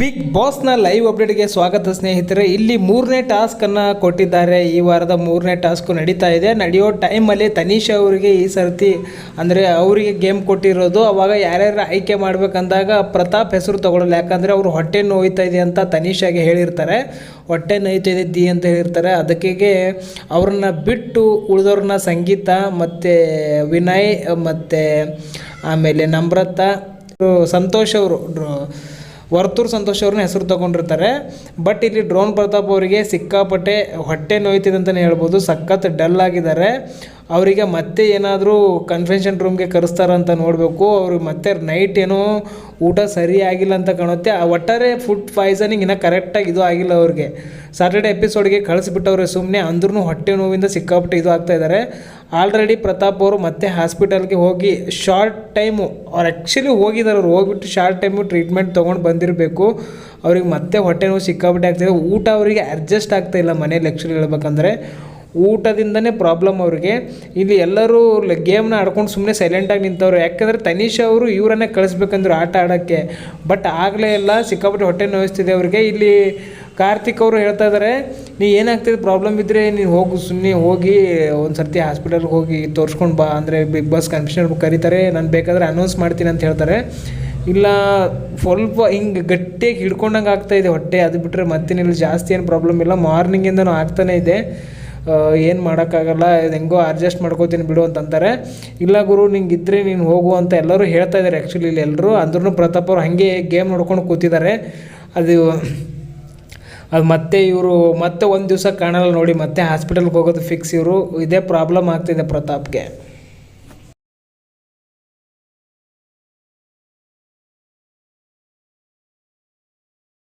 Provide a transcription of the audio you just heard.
Big ಬಾಸ್ನ live ಅಪ್ಡೇಟ್ಗೆ ಸ್ವಾಗತ ಸ್ನೇಹಿತರೆ, ಇಲ್ಲಿ ಮೂರನೇ ಟಾಸ್ಕನ್ನು ಕೊಟ್ಟಿದ್ದಾರೆ. ಈ ವಾರದ ಮೂರನೇ ಟಾಸ್ಕ್ ನಡೀತಾ ಇದೆ. ನಡೆಯೋ ಟೈಮಲ್ಲಿ ತನೀಶ್ ಅವರಿಗೆ ಈ ಸರ್ತಿ ಅಂದರೆ ಅವರಿಗೆ ಗೇಮ್ ಕೊಟ್ಟಿರೋದು. ಅವಾಗ ಯಾರ್ಯಾರು ಆಯ್ಕೆ ಮಾಡ್ಬೇಕಂದಾಗ ಪ್ರತಾಪ್ ಹೆಸರು ತಗೊಳ್ಳಲ್ಲ. ಯಾಕಂದರೆ ಅವರು ಹೊಟ್ಟೆ ನೋಯ್ತಾ ಇದೆ ಅಂತ ತನೀಶಾಗೆ ಹೇಳಿರ್ತಾರೆ. ಹೊಟ್ಟೆ ನೋಯ್ತಾ ದಿ ಅಂತ ಹೇಳಿರ್ತಾರೆ. ಅದಕ್ಕೆ ಅವ್ರನ್ನ ಬಿಟ್ಟು ಉಳಿದವ್ರನ್ನ ಸಂಗೀತ ಮತ್ತು ವಿನಯ್ ಮತ್ತು ಆಮೇಲೆ ನಮ್ರತಾ, ಸಂತೋಷ್ ಅವರು ವರ್ತೂರ್ ಸಂತೋಷ್ ಅವ್ರನ್ನ ಹೆಸರು ತಗೊಂಡಿರ್ತಾರೆ. ಬಟ್ ಇಲ್ಲಿ ಡ್ರೋನ್ ಪ್ರತಾಪ್ ಅವರಿಗೆ ಸಿಕ್ಕಾಪಟ್ಟೆ ಹೊಟ್ಟೆ ನೋಯ್ತಿದೆ ಅಂತಲೇ ಹೇಳ್ಬೋದು. ಸಖತ್ ಡಲ್ ಆಗಿದ್ದಾರೆ. ಅವರಿಗೆ ಮತ್ತೆ ಏನಾದರೂ ಕನ್ವೆನ್ಷನ್ ರೂಮ್ಗೆ ಕರೆಸ್ತಾರಂತ ನೋಡಬೇಕು. ಅವ್ರಿಗೆ ಮತ್ತೆ ನೈಟ್ ಏನೋ ಊಟ ಸರಿ ಆಗಿಲ್ಲ ಅಂತ ಕಾಣುತ್ತೆ. ಒಟ್ಟಾರೆ ಫುಡ್ ಪಾಯ್ಸನಿಂಗ್ ಇನ್ನೂ ಕರೆಕ್ಟಾಗಿ ಇದು ಆಗಿಲ್ಲ ಅವ್ರಿಗೆ. ಸ್ಯಾಟರ್ಡೆ ಎಪಿಸೋಡ್ಗೆ ಕಳಿಸ್ಬಿಟ್ಟವ್ರೆ ಸುಮ್ಮನೆ ಅಂದ್ರೂ ಹೊಟ್ಟೆ ನೋವಿಂದ ಸಿಕ್ಕಾಪಟ್ಟೆ ಇದು ಆಗ್ತಾ ಇದ್ದಾರೆ. ಆಲ್ರೆಡಿ ಪ್ರತಾಪ್ ಅವರು ಮತ್ತೆ ಹಾಸ್ಪಿಟಲ್ಗೆ ಹೋಗಿ ಶಾರ್ಟ್ ಟೈಮು, ಅವ್ರು ಆ್ಯಕ್ಚುಲಿ ಹೋಗಿದ್ದಾರೆ ಅವ್ರು ಹೋಗ್ಬಿಟ್ಟು ಶಾರ್ಟ್ ಟೈಮು ಟ್ರೀಟ್ಮೆಂಟ್ ತೊಗೊಂಡು ಬಂದಿರಬೇಕು. ಅವ್ರಿಗೆ ಮತ್ತೆ ಹೊಟ್ಟೆ ನೋವು ಸಿಕ್ಕಾಪಟ್ಟೆ ಆಗ್ತಿದೆ. ಊಟ ಅವರಿಗೆ ಅಡ್ಜಸ್ಟ್ ಆಗ್ತಾ ಇಲ್ಲ ಮನೇಲಿ ಆ್ಯಕ್ಚುಲಿ ಹೇಳ್ಬೇಕಂದ್ರೆ. ಊಟದಿಂದನೇ ಪ್ರಾಬ್ಲಮ್ ಅವ್ರಿಗೆ. ಇಲ್ಲಿ ಎಲ್ಲರೂ ಗೇಮ್ನ ಆಡ್ಕೊಂಡು ಸುಮ್ಮನೆ ಸೈಲೆಂಟಾಗಿ ನಿಂತವ್ರು. ಯಾಕಂದರೆ ತನೀಶ್ ಅವರು ಇವರನ್ನೇ ಕಳಿಸ್ಬೇಕಂದ್ರು ಆಟ ಆಡೋಕ್ಕೆ. ಬಟ್ ಆಗಲೇ ಎಲ್ಲ ಸಿಕ್ಕಾಪಟ್ಟೆ ಹೊಟ್ಟೆ ನೋಯಿಸ್ತಿದೆ ಅವ್ರಿಗೆ. ಇಲ್ಲಿ ಕಾರ್ತಿಕ್ ಅವರು ಹೇಳ್ತಾ ಇದ್ದಾರೆ ನೀ ಏನಾಗ್ತಿದೆ? ಪ್ರಾಬ್ಲಮ್ ಇದ್ದರೆ ನೀನು ಹೋಗು ಸುಮ್ಮನೆ ಹೋಗಿ ಒಂದು ಸರ್ತಿ ಹಾಸ್ಪಿಟಲ್ಗೆ ಹೋಗಿ ತೋರಿಸ್ಕೊಂಡು ಬಾ. ಅಂದರೆ ಬಿಗ್ ಬಾಸ್ ಕನ್ಫ್ಯೂಷನ್ ಕರೀತಾರೆ, ನಾನು ಬೇಕಾದರೆ ಅನೌನ್ಸ್ ಮಾಡ್ತೀನಿ ಅಂತ ಹೇಳ್ತಾರೆ. ಇಲ್ಲ, ಸ್ವಲ್ಪ ಹಿಂಗೆ ಗಟ್ಟಿಯಾಗಿ ಹಿಡ್ಕೊಂಡಂಗೆ ಆಗ್ತಾ ಇದೆ ಹೊಟ್ಟೆ, ಅದು ಬಿಟ್ಟರೆ ಮತ್ತೇನಿಲ್ಲ ಜಾಸ್ತಿ ಏನು ಪ್ರಾಬ್ಲಮ್ ಇಲ್ಲ. ಮಾರ್ನಿಂಗಿಂದನೂ ಆಗ್ತಾನೇ ಇದೆ. ಏನು ಮಾಡೋಕ್ಕಾಗಲ್ಲ, ಇದು ಹೆಂಗೋ ಅಡ್ಜಸ್ಟ್ ಮಾಡ್ಕೋತೀನಿ ಬಿಡು ಅಂತಂತಾರೆ ಇಲ್ಲ ಗುರು ನಿಂಗೆ ಇದ್ದರೆ ನೀನು ಹೋಗು ಅಂತ ಎಲ್ಲರೂ ಹೇಳ್ತಾ ಇದ್ದಾರೆ ಆ್ಯಕ್ಚುಲಿ ಇಲ್ಲಿ ಎಲ್ಲರೂ ಅಂದ್ರೂ ಪ್ರತಾಪ್ ಅವ್ರು ಹಾಗೆ ಗೇಮ್ ನೋಡ್ಕೊಂಡು ಕೂತಿದ್ದಾರೆ. ಅದು ಅದು ಮತ್ತೆ ಇವರು ಮತ್ತೆ ಒಂದು ದಿವಸ ಕಾಣಲ್ಲ ನೋಡಿ ಮತ್ತೆ ಹಾಸ್ಪಿಟಲ್ಗೆ ಹೋಗೋದು ಫಿಕ್ಸ್ ಇವರು. ಇದೇ ಪ್ರಾಬ್ಲಮ್ ಆಗ್ತಿದೆ ಪ್ರತಾಪ್ಗೆ.